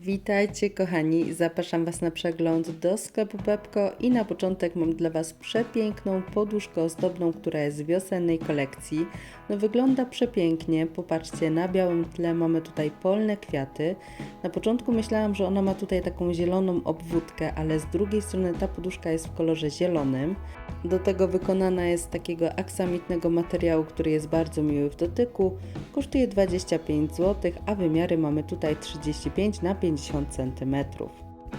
Witajcie kochani, zapraszam Was na przegląd do sklepu Pepko i na początek mam dla Was przepiękną poduszkę ozdobną, która jest z wiosennej kolekcji. No wygląda przepięknie, popatrzcie, na białym tle mamy tutaj polne kwiaty. Na początku myślałam, że ona ma tutaj taką zieloną obwódkę, ale z drugiej strony ta poduszka jest w kolorze zielonym. Do tego wykonana jest z takiego aksamitnego materiału, który jest bardzo miły w dotyku. Kosztuje 25 zł, a wymiary mamy tutaj 35 na 50 cm.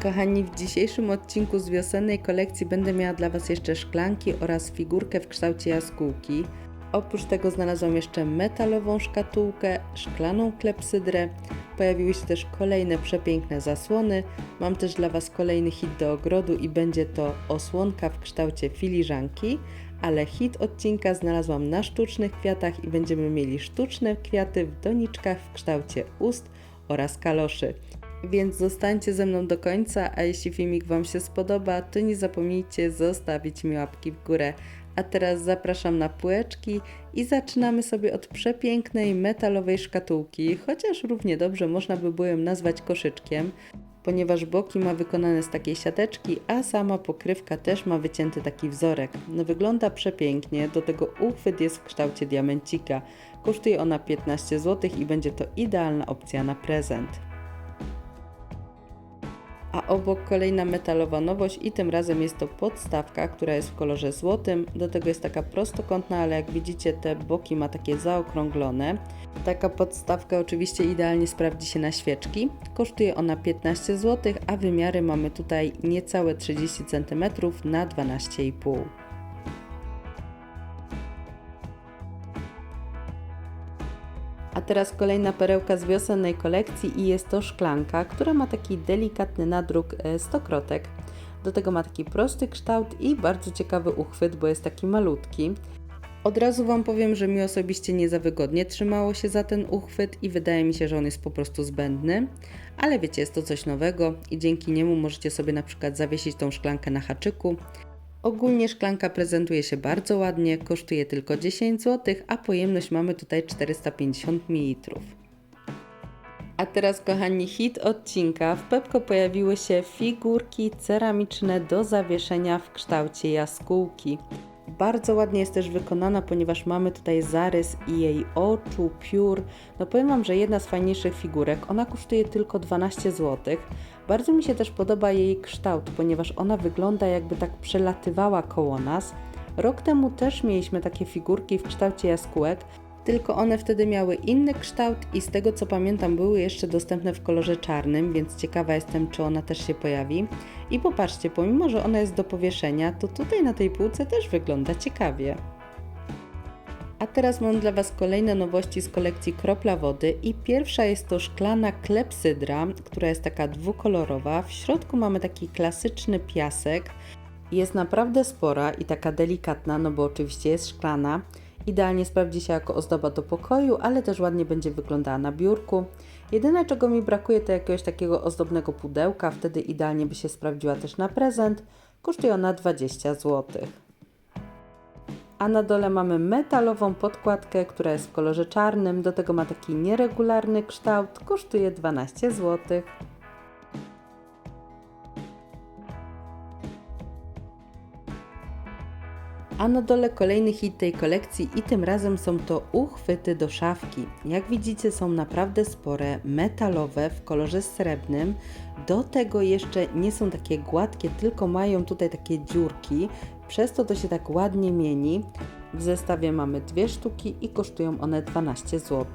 Kochani, w dzisiejszym odcinku z wiosennej kolekcji będę miała dla Was jeszcze szklanki oraz figurkę w kształcie jaskółki. Oprócz tego znalazłam jeszcze metalową szkatułkę, szklaną klepsydrę. Pojawiły się też kolejne przepiękne zasłony. Mam też dla Was kolejny hit do ogrodu i będzie to osłonka w kształcie filiżanki, ale hit odcinka znalazłam na sztucznych kwiatach i będziemy mieli sztuczne kwiaty w doniczkach w kształcie ust oraz kaloszy. Więc zostańcie ze mną do końca, a jeśli filmik Wam się spodoba, to nie zapomnijcie zostawić mi łapki w górę. A teraz zapraszam na półeczki i zaczynamy sobie od przepięknej metalowej szkatułki, chociaż równie dobrze można by było ją nazwać koszyczkiem, ponieważ boki ma wykonane z takiej siateczki, a sama pokrywka też ma wycięty taki wzorek. No wygląda przepięknie, do tego uchwyt jest w kształcie diamencika. Kosztuje ona 15 zł i będzie to idealna opcja na prezent a obok kolejna metalowa nowość i tym razem jest to podstawka, która jest w kolorze złotym. Do tego jest taka prostokątna, ale jak widzicie te boki ma takie zaokrąglone. Taka podstawka oczywiście idealnie sprawdzi się na świeczki. Kosztuje ona 15 zł, a wymiary mamy tutaj niecałe 30 cm na 12,5 A teraz kolejna perełka z wiosennej kolekcji i jest to szklanka, która ma taki delikatny nadruk e, stokrotek. Do tego ma taki prosty kształt i bardzo ciekawy uchwyt, bo jest taki malutki. Od razu Wam powiem, że mi osobiście nie za wygodnie trzymało się za ten uchwyt i wydaje mi się, że on jest po prostu zbędny. Ale wiecie, jest to coś nowego i dzięki niemu możecie sobie na przykład zawiesić tą szklankę na haczyku. Ogólnie szklanka prezentuje się bardzo ładnie, kosztuje tylko 10 zł, a pojemność mamy tutaj 450 ml. A teraz kochani, hit odcinka. W Pepko pojawiły się figurki ceramiczne do zawieszenia w kształcie jaskółki. Bardzo ładnie jest też wykonana, ponieważ mamy tutaj zarys i jej oczu, piór. No powiem Wam, że jedna z fajniejszych figurek. Ona kosztuje tylko 12 zł. Bardzo mi się też podoba jej kształt, ponieważ ona wygląda jakby tak przelatywała koło nas. Rok temu też mieliśmy takie figurki w kształcie jaskółek, tylko one wtedy miały inny kształt i z tego co pamiętam były jeszcze dostępne w kolorze czarnym, więc ciekawa jestem, czy ona też się pojawi. I popatrzcie, pomimo że ona jest do powieszenia, to tutaj na tej półce też wygląda ciekawie. A teraz mam dla Was kolejne nowości z kolekcji Kropla Wody i pierwsza jest to szklana klepsydra, która jest taka dwukolorowa. W środku mamy taki klasyczny piasek. Jest naprawdę spora i taka delikatna, no bo oczywiście jest szklana. Idealnie sprawdzi się jako ozdoba do pokoju, ale też ładnie będzie wyglądała na biurku. Jedyne czego mi brakuje to jakiegoś takiego ozdobnego pudełka, wtedy idealnie by się sprawdziła też na prezent. Kosztuje ona 20 zł. A na dole mamy metalową podkładkę, która jest w kolorze czarnym. Do tego ma taki nieregularny kształt. Kosztuje 12 zł. A na dole kolejny hit tej kolekcji i tym razem są to uchwyty do szafki. Jak widzicie są naprawdę spore, metalowe w kolorze srebrnym. Do tego jeszcze nie są takie gładkie, tylko mają tutaj takie dziurki, przez to to się tak ładnie mieni. W zestawie mamy dwie sztuki i kosztują one 12 zł.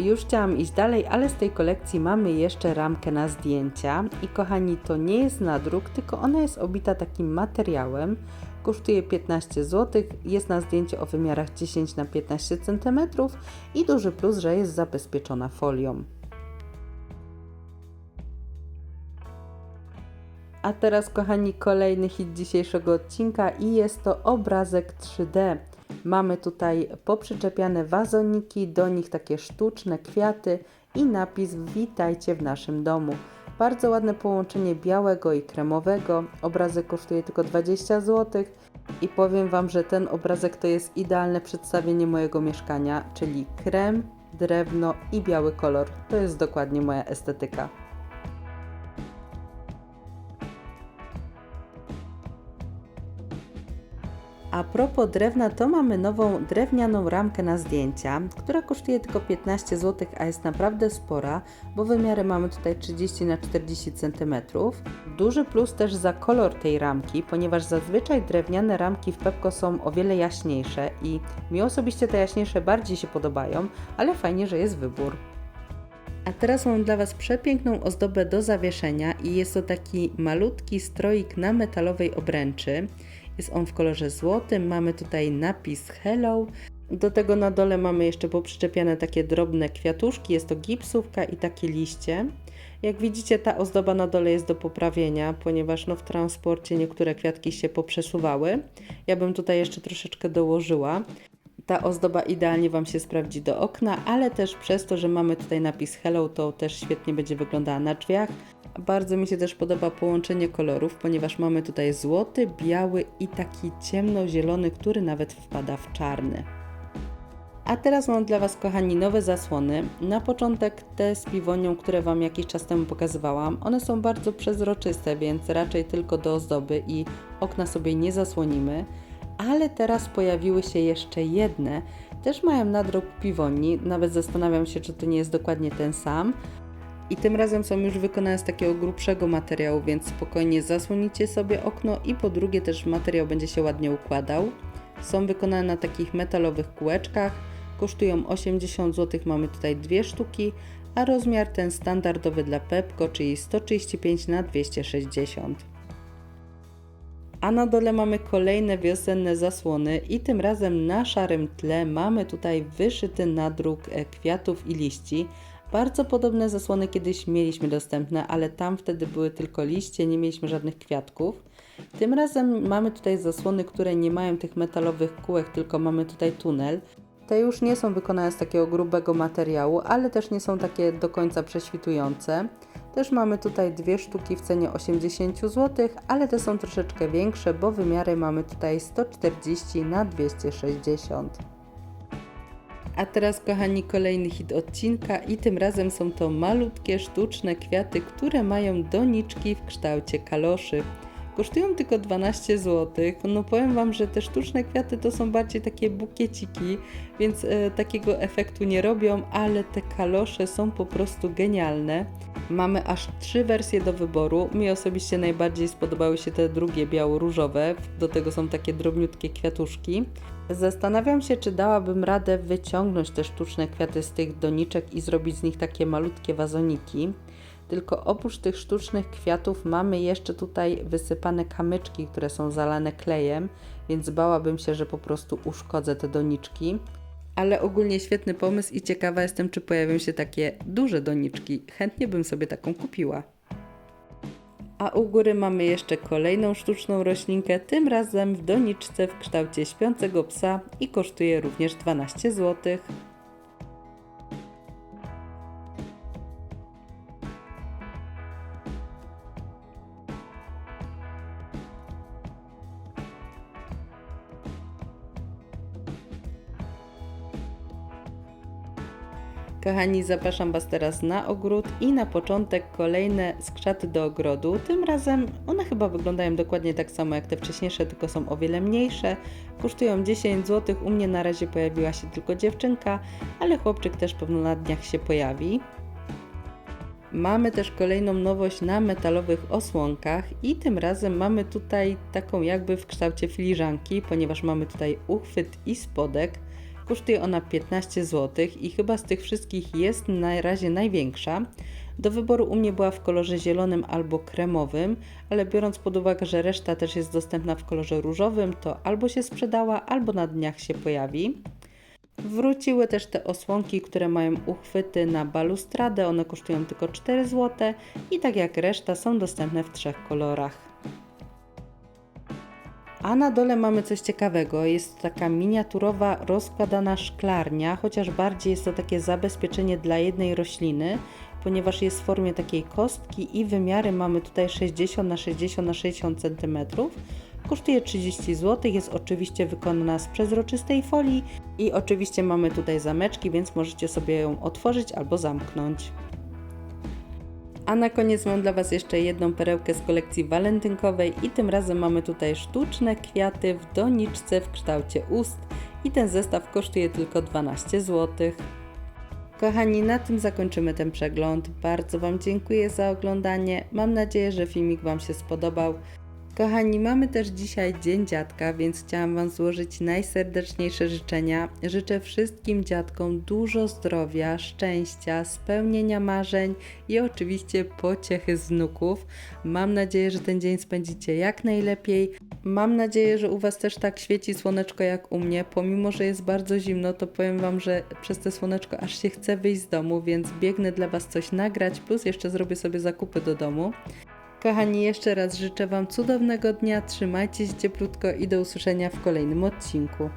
Już chciałam iść dalej, ale z tej kolekcji mamy jeszcze ramkę na zdjęcia. I kochani, to nie jest nadruk, tylko ona jest obita takim materiałem. Kosztuje 15 zł, jest na zdjęcie o wymiarach 10 na 15 cm i duży plus, że jest zabezpieczona folią. A teraz, kochani, kolejny hit dzisiejszego odcinka i jest to obrazek 3D. Mamy tutaj poprzyczepiane wazoniki, do nich takie sztuczne kwiaty i napis Witajcie w naszym domu. Bardzo ładne połączenie białego i kremowego. Obrazek kosztuje tylko 20 zł. I powiem Wam, że ten obrazek to jest idealne przedstawienie mojego mieszkania, czyli krem, drewno i biały kolor. To jest dokładnie moja estetyka. A propos drewna, to mamy nową drewnianą ramkę na zdjęcia, która kosztuje tylko 15 zł, a jest naprawdę spora, bo wymiary mamy tutaj 30 na 40 cm. Duży plus też za kolor tej ramki, ponieważ zazwyczaj drewniane ramki w Pepko są o wiele jaśniejsze i mi osobiście te jaśniejsze bardziej się podobają, ale fajnie, że jest wybór. A teraz mam dla Was przepiękną ozdobę do zawieszenia i jest to taki malutki stroik na metalowej obręczy. Jest on w kolorze złotym, mamy tutaj napis Hello. Do tego na dole mamy jeszcze poprzyczepiane takie drobne kwiatuszki, jest to gipsówka i takie liście. Jak widzicie ta ozdoba na dole jest do poprawienia, ponieważ no w transporcie niektóre kwiatki się poprzesuwały. Ja bym tutaj jeszcze troszeczkę dołożyła. Ta ozdoba idealnie Wam się sprawdzi do okna, ale też przez to, że mamy tutaj napis Hello, to też świetnie będzie wyglądała na drzwiach. Bardzo mi się też podoba połączenie kolorów, ponieważ mamy tutaj złoty, biały i taki ciemnozielony, który nawet wpada w czarny. A teraz mam dla Was, kochani, nowe zasłony. Na początek te z piwonią, które Wam jakiś czas temu pokazywałam. One są bardzo przezroczyste, więc raczej tylko do ozdoby i okna sobie nie zasłonimy. Ale teraz pojawiły się jeszcze jedne. Też mają nadruk piwoni. Nawet zastanawiam się, czy to nie jest dokładnie ten sam. I tym razem są już wykonane z takiego grubszego materiału, więc spokojnie zasłonicie sobie okno i po drugie też materiał będzie się ładnie układał. Są wykonane na takich metalowych kółeczkach, kosztują 80 zł, mamy tutaj dwie sztuki, a rozmiar ten standardowy dla Pepko, czyli 135 na 260 a na dole mamy kolejne wiosenne zasłony i tym razem na szarym tle mamy tutaj wyszyty nadruk e, kwiatów i liści. Bardzo podobne zasłony kiedyś mieliśmy dostępne, ale tam wtedy były tylko liście, nie mieliśmy żadnych kwiatków. Tym razem mamy tutaj zasłony, które nie mają tych metalowych kółek, tylko mamy tutaj tunel. Te już nie są wykonane z takiego grubego materiału, ale też nie są takie do końca prześwitujące. Też mamy tutaj dwie sztuki w cenie 80 zł, ale te są troszeczkę większe, bo wymiary mamy tutaj 140 na 260. A teraz, kochani, kolejny hit odcinka i tym razem są to malutkie sztuczne kwiaty, które mają doniczki w kształcie kaloszy. Kosztują tylko 12 zł. No powiem Wam, że te sztuczne kwiaty to są bardziej takie bukieciki, więc e, takiego efektu nie robią, ale te kalosze są po prostu genialne. Mamy aż trzy wersje do wyboru. Mi osobiście najbardziej spodobały się te drugie biało-różowe. Do tego są takie drobniutkie kwiatuszki. Zastanawiam się, czy dałabym radę wyciągnąć te sztuczne kwiaty z tych doniczek i zrobić z nich takie malutkie wazoniki. Tylko oprócz tych sztucznych kwiatów mamy jeszcze tutaj wysypane kamyczki, które są zalane klejem, więc bałabym się, że po prostu uszkodzę te doniczki. Ale ogólnie świetny pomysł i ciekawa jestem, czy pojawią się takie duże doniczki. Chętnie bym sobie taką kupiła. A u góry mamy jeszcze kolejną sztuczną roślinkę, tym razem w doniczce w kształcie śpiącego psa i kosztuje również 12 zł. Kochani, zapraszam Was teraz na ogród i na początek kolejne skrzaty do ogrodu. Tym razem one chyba wyglądają dokładnie tak samo jak te wcześniejsze, tylko są o wiele mniejsze. Kosztują 10 zł. U mnie na razie pojawiła się tylko dziewczynka, ale chłopczyk też pewno na dniach się pojawi. Mamy też kolejną nowość na metalowych osłonkach i tym razem mamy tutaj taką jakby w kształcie filiżanki, ponieważ mamy tutaj uchwyt i spodek. Kosztuje ona 15 zł i chyba z tych wszystkich jest na razie największa. Do wyboru u mnie była w kolorze zielonym albo kremowym, ale biorąc pod uwagę, że reszta też jest dostępna w kolorze różowym, to albo się sprzedała, albo na dniach się pojawi. Wróciły też te osłonki, które mają uchwyty na balustradę, one kosztują tylko 4 zł i tak jak reszta są dostępne w trzech kolorach. A na dole mamy coś ciekawego. Jest taka miniaturowa, rozkładana szklarnia, chociaż bardziej jest to takie zabezpieczenie dla jednej rośliny, ponieważ jest w formie takiej kostki i wymiary mamy tutaj 60 na 60 na 60 cm. Kosztuje 30 zł, jest oczywiście wykonana z przezroczystej folii i oczywiście mamy tutaj zameczki, więc możecie sobie ją otworzyć albo zamknąć. A na koniec mam dla Was jeszcze jedną perełkę z kolekcji walentynkowej i tym razem mamy tutaj sztuczne kwiaty w doniczce w kształcie ust i ten zestaw kosztuje tylko 12 zł. Kochani, na tym zakończymy ten przegląd. Bardzo Wam dziękuję za oglądanie. Mam nadzieję, że filmik Wam się spodobał. Kochani, mamy też dzisiaj Dzień Dziadka, więc chciałam Wam złożyć najserdeczniejsze życzenia. Życzę wszystkim dziadkom dużo zdrowia, szczęścia, spełnienia marzeń i oczywiście pociechy z wnuków. Mam nadzieję, że ten dzień spędzicie jak najlepiej. Mam nadzieję, że u Was też tak świeci słoneczko jak u mnie. Pomimo, że jest bardzo zimno, to powiem Wam, że przez te słoneczko aż się chce wyjść z domu, więc biegnę dla Was coś nagrać, plus jeszcze zrobię sobie zakupy do domu. Kochani, jeszcze raz życzę Wam cudownego dnia, trzymajcie się cieplutko i do usłyszenia w kolejnym odcinku.